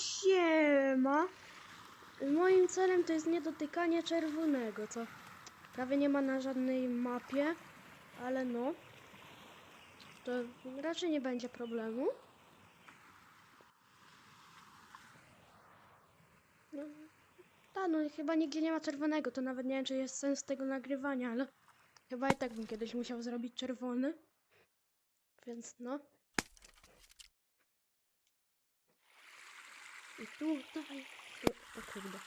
siema. Moim celem to jest niedotykanie czerwonego, co prawie nie ma na żadnej mapie, ale no, to raczej nie będzie problemu. No, ta, no chyba nigdzie nie ma czerwonego, to nawet nie wiem, czy jest sens tego nagrywania, ale chyba i tak bym kiedyś musiał zrobić czerwony. Więc no. I tutaj. O, kurde.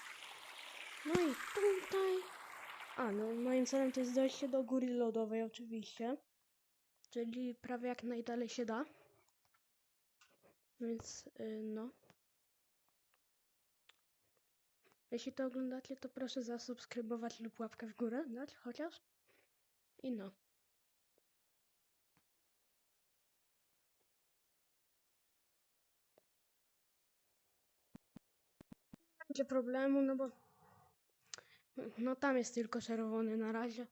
No i tutaj. A, no moim celem to jest dojście do góry lodowej oczywiście. Czyli prawie jak najdalej się da. Więc y, no. Jeśli to oglądacie, to proszę zasubskrybować lub łapkę w górę dać chociaż. I no. Będzie problemu, no bo no tam jest tylko czerwony na razie.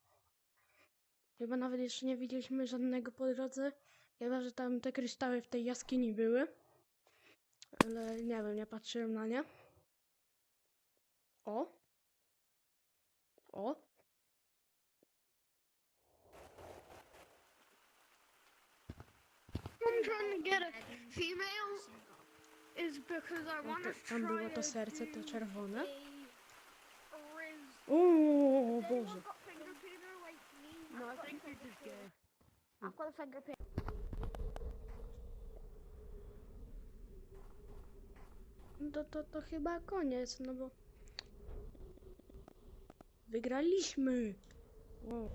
Chyba nawet jeszcze nie widzieliśmy żadnego po drodze. Chyba, że tam te kryształy w tej jaskini były. Ale nie wiem, nie patrzyłem na nie. O. O. I'm trying to get a female tam było to serce, to czerwone. O Boże. No. No to, to, to chyba koniec, no bo... Wygraliśmy! Wow.